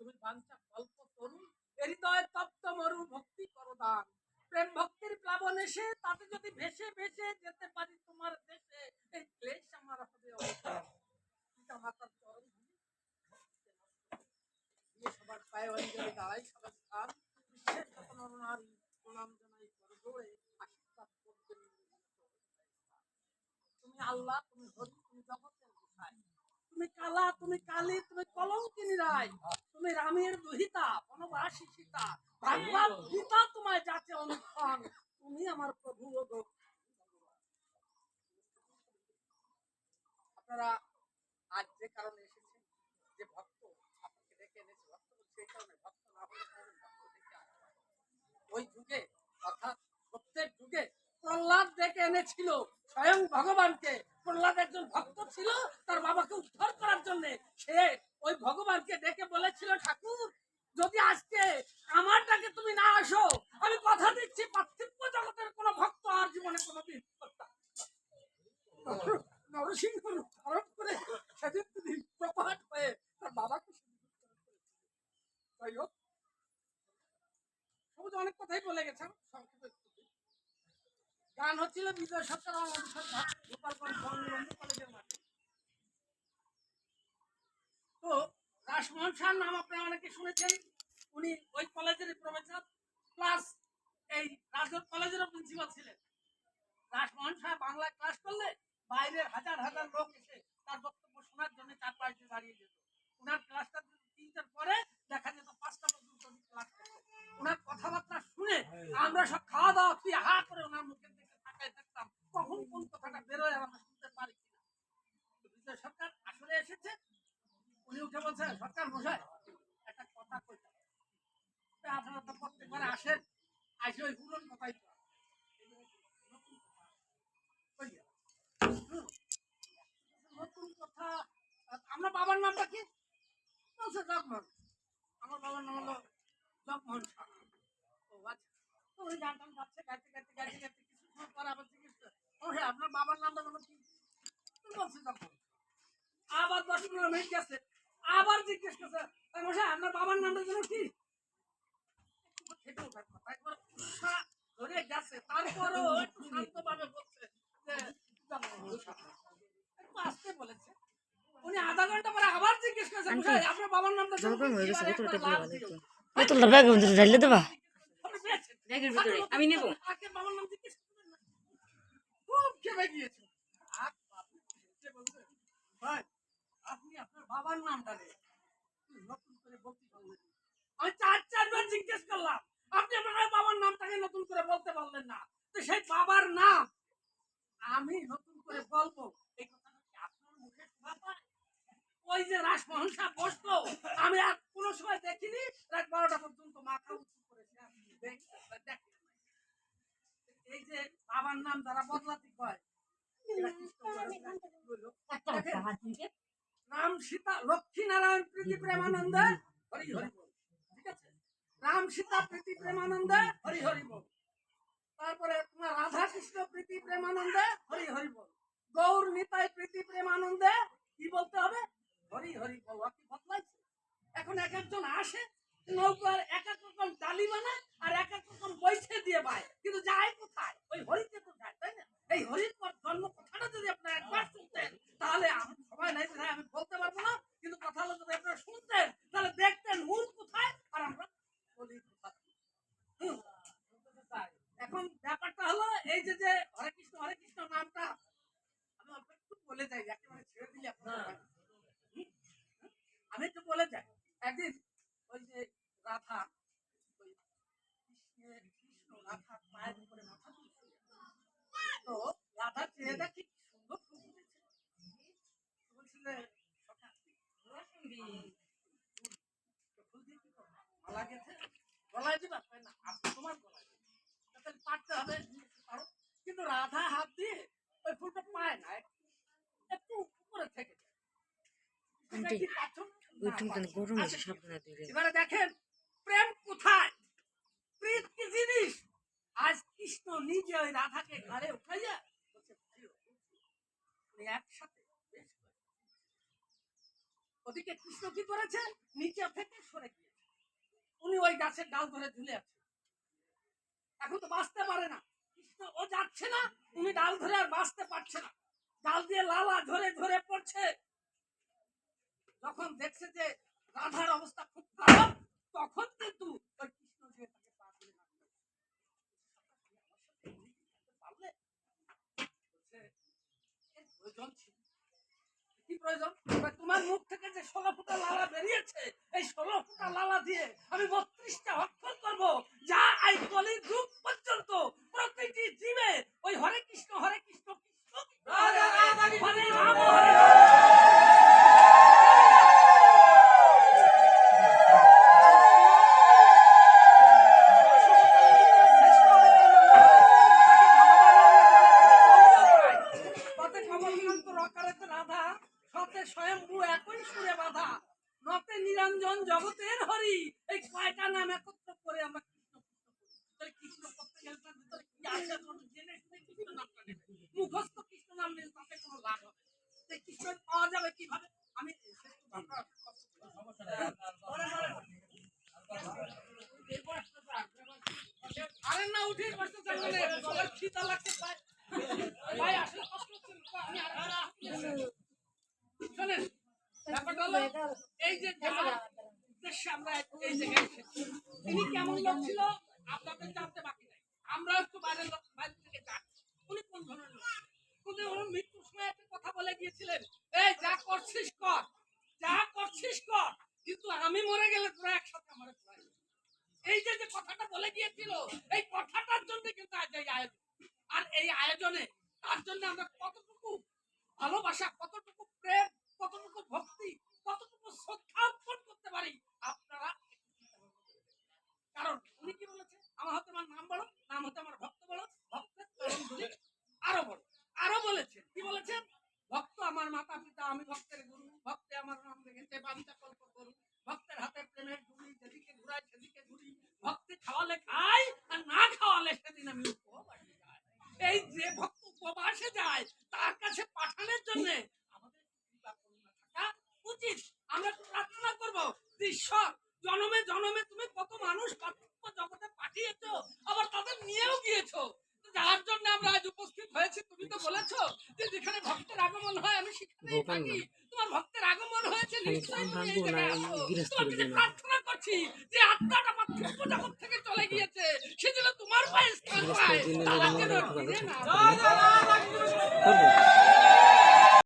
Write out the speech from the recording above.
তুমি বাঞ্ছা কল্প তরুণ। হৃদয় তপ্ত মরু ভক্তি করো প্রেম ভক্তির প্লাবন এসে তাতে যদি ভেসে ভেসে যেতে পারি তোমার দেশে এই ক্লেশ আমার হবে অবসান পিতা মাতার চরণ ধুলি দিয়ে সবার পায়ে অঞ্জলি দাঁড়াই সবার স্থান বিশ্বের যত নরনারী প্রণাম জানাই করজোড়ে আশীর্বাদ করতে তুমি আল্লাহ, তুমি হরি তুমি জগতের গোসাই তুমি কালা, তুমি কালী, তুমি কলঙ্কিনী রায়। তুমি রামের দুহিতা বনবাসী সীতা ভাগবত গীতা তোমায় যাচ্ছে অনুক্ষণ তুমি আমার প্রভু আপনারা আজ যে কারণে এসেছেন, যে ভক্ত আপনাকে ডেকে এনেছে, ভক্ত এই কারণে ভক্ত না হলে ভক্ত। ওই যুগে, অর্থাৎ প্রত্যেক যুগে প্রহ্লাদ ডেকে এনেছিল। স্বয়ং ভগবানকে। প্রহ্লাদ একজন ভক্ত ছিল, তার বাবাকে উদ্ধার করার জন্য। সে ওই ভগবানকে ডেকে বলেছিল, ঠাকুর, যদি আজকে আমারটাকে তুমি না আসো, আমি কথা দিচ্ছি পার্থিব জগতের কোন ভক্ত আর জীবনে কোনোদিন নরসিংহ রূপ ধারণ করে সেদিন তিনি প্রপাট হয়ে তার বাবাকে অনেক কথাই বলে গেছেন, সংক্ষেপে। গান হচ্ছিল, বিজয় আমাদের গোপালগঞ্জ কলেজের তো রাসমোহন শাহ নাম আপনারা অনেকে শুনেছেন, উনি ওই কলেজের প্রফেসর প্লাস এই রাজক কলেজেরও প্রিন্সিপাল ছিলেন। রাসমোহন শাহ বাংলায় ক্লাস করলে বাইরের হাজার হাজার লোক এসে তার বক্তব্য শোনার জন্য চার পাঁচ দিন দাঁড়িয়ে যেত ওনার ক্লাসটা তিনটার পরে দেখা যেত পাঁচটা পর্যন্ত উনি ক্লাস করতেন ওনার কথাবার্তা শুনে আমরা সব খাওয়া দাওয়া তুই হা করে ওনার মুখের দিকে তাকায় থাকতাম কখন কোন কথাটা বেরোয় আমরা শুনতে পারি কিনা তো বিজয় সরকার আসলে এসেছে উঠে সরকার একটা কথা কইতে আপনারা তো প্রত্যেকবার আসেন, আসে ওই পুরনো কথাই নতুন কথা, আমরা বাবার নামটা কি? বলছে জগমোহন। আমার বাবার নাম হলো জগমোহন আচ্ছা। কিছু আবার জিজ্ঞেস ও আপনার বাবার নামটা কোনো কি? বলছে জগমোহন আবার দশ মিনিট গেছে আবার জিজ্ঞেস করছে "এই মশাই আপনার বাবার নামটা যেন কি একটু খেতে ওঠার কথা একবার উৎসাহ ধরে গেছে তারপরেও একটু শান্তভাবে বলছে যে জগমোহন শাহ। একটু আসতে বলেছে উনি আধা ঘণ্টা পরে আবার জিজ্ঞেস করছে "মশাই, আপনার বাবার নামটা যেন হয়ে গেছে, বোতলটা দিয়ে ভালো দিও। বোতলটা ব্যাগের মধ্যে ঢাইলে দেবা ব্যাগের ভিতরে আমি নেব বাবার নাম জিজ্ঞেস খুব খেপে গিয়েছে। আর বাবু এসে বলছে, "ভাই, আপনি বাবার নামটা নেন। নতুন করে বলতে আমি চার চারবার জিজ্ঞেস করলাম আপনি আপনার বাবার নামটাকে নতুন করে বলতে পারলেন না। তো সেই বাবার নাম আমি নতুন করে বলব। এই কথাটা কি আপনার মুখে শোভা পায় ওই যে রাসমোহন সাহ বসতো আমি আর কোনো সময় দেখিনি। রাত বারোটা পর্যন্ত মাথা উঁচু করেছে। এই যে বাবার নাম যারা বদলাতে কয় এরা খ্রিস্টান ধর্মের দেখেন, রাম সীতা লক্ষ্মী নারায়ণ প্রীতি প্রেমানন্দে, হরি হরি রাম সীতা প্রীতি প্রেমানন্দে, হরি হরি বল। তারপরে তোমার রাধা কৃষ্ণ প্রীতি প্রেমানন্দে, হরি হরি বল। গৌর নিতাই প্রীতি প্রেমানন্দে, কি বলতে হবে? হরি হরি বল। কি বদলাইছে? এখন এক একজন আসে নৌকার এক এক রকম ডালি বানায় আর এক এক রকম বৈঠে দিয়ে পায় কিন্তু যায় কোথায়? ওই হরিতে তো যায়, তাই না? এই হরির পর জন্ম কথাটা যদি আপনারা একবার শুনতেন তাহলে আমি সময় নাই ভাই আমি বলতে পারব না কিন্তু কথা হলো যদি আপনারা শুনতেন তাহলে দেখতেন মূল কোথায় আর আমরা বলি কোথায় হুম। এখন ব্যাপারটা হলো এই যে যে হরে কৃষ্ণ হরে কৃষ্ণ নামটা আমি অল্প একটু বলে যাই একেবারে ছেড়ে দিলে আপনারা আমি একটু বলে যাই। একদিন ওই যে রাধা কৃষ্ণ রাধা পায়ের উপরে মাথা তো রাধা চেয়ে কি সুন্দর বলছিলে তো? মালা গেছে গলায় দিবা? না আপনি তোমার গলায়। তাহলে পারতে হবে কিন্তু রাধা হাত দিয়ে ওই ফুলটা পায় না একটু উপরে থেকে যায়। এটা আন্টি, ওই গরম আচ্ছা, আছে। সাবধানে ধরে এবারে দেখেন প্রেম কোথায়? প্রীত কি জিনিস? আজ কৃষ্ণ নিজে ওই রাধাকে ঘরে উঠাইয়া বলছে, "ভাইও, ওই একসাথে ওদিকে কৃষ্ণ কি করেছে? নিচে থেকে সরে গিয়েছে। উনি ওই গাছের ডাল ধরে ঝুলে আছে। এখন তো বাঁচতে পারে না। কৃষ্ণ ও যাচ্ছে না উনি ডাল ধরে আর বাঁচতে পারছে না। ডাল দিয়ে লালা ধরে ধরে পড়ছে। যখন দেখছে যে রাধার অবস্থা খুব খারাপ, তখন কিন্তু ওই। কি প্রয়োজন তোমার মুখ থেকে যে লালা বেরিয়েছে, এই লালা দিয়ে আমি বত্রিশটা অক্ষর করব, যা আই কলির রূপ রকারত রাধা সতে স্বয়ম্ভু একই সুরে বাধা। নতে নিরঞ্জন জগতের হরি এই কয়টা নাম একত্র করে আমরা কৃষ্ণ কৃষ্ণ করি। তাহলে কৃষ্ণ করতে গেলে তার ভিতরে কি আছে জেনে শুনে কৃষ্ণ নামটা নেবে। মুখস্থ কৃষ্ণ নাম নিলে তাতে কোনো লাভ হবে। কৃষ্ণ পাওয়া যাবে কীভাবে? আমি আরে না উঠে বসতে চাইব না। সবার খিদা লাগছে ভাই তিনি কেমন লোক ছিল আপনাদের জানতে বাকি নাই। আমরা একটু বাইরের লোক বাইরে থেকে উনি কোন ধরনের লোক? উনি ওর মৃত্যুর সময় একটা কথা বলে গিয়েছিলেন, এই, যা করছিস কর, যা করছিস কর, কিন্তু আমি মরে গেলে তোরা একসাথে আমার এই যে যে কথাটা বলে গিয়েছিল, এই কথাটার জন্য কিন্তু আজ এই আয়োজন আর এই আয়োজনে তার জন্য আমরা কতটুকু ভালোবাসা, কতটুকু প্রেম, কতটুকু ভক্তি, কতটুকু শ্রদ্ধা অর্পণ করতে পারি, আপনারা কারণ উনি কি বলেছে? আমার হতে আমার নাম বড় নাম হতে আমার ভক্ত বড় ভক্তের আরও বড় আরও বলেছেন কি বলেছেন ভক্ত আমার মাতা পিতা, আমি ভক্তের গুরু, ভক্তে আমার নাম রেখেছে বাঞ্ছা কল্প করু ভক্তের হাতে প্রেমের ঝুড়ি যেদিকে ঘুরাই সেদিকে ঘুরি। ভক্তি খাওয়ালে খাই, আর না খাওয়ালে সেদিন আমি উপবাসে এই যে ভক্ত উপবাসে যায় তার কাছে পাঠানোর জন্য আমাদের কৃপা করুণা থাকা উচিত। আমরা প্রার্থনা করব যে ঈশ্বর জনমে জনমে তুমি কত মানুষ পার্থক্য জগতে পাঠিয়েছো আবার তাদের নিয়েও গিয়েছো। যার জন্য আমরা আজ উপস্থিত হয়েছি তুমি তো বলেছ যে যেখানে ভক্তের আগমন হয় আমি সেখানেই থাকি। তোমার ভক্তের আগমন হয়েছে নিশ্চয়ই তুমি এই জায়গায় আছো। তোমার কাছে প্রার্থনা করছি যে আত্মাটা পার্থক্য জগৎ থেকে গিয়েছে সেজন্য তোমার পায়ে স্থান পায়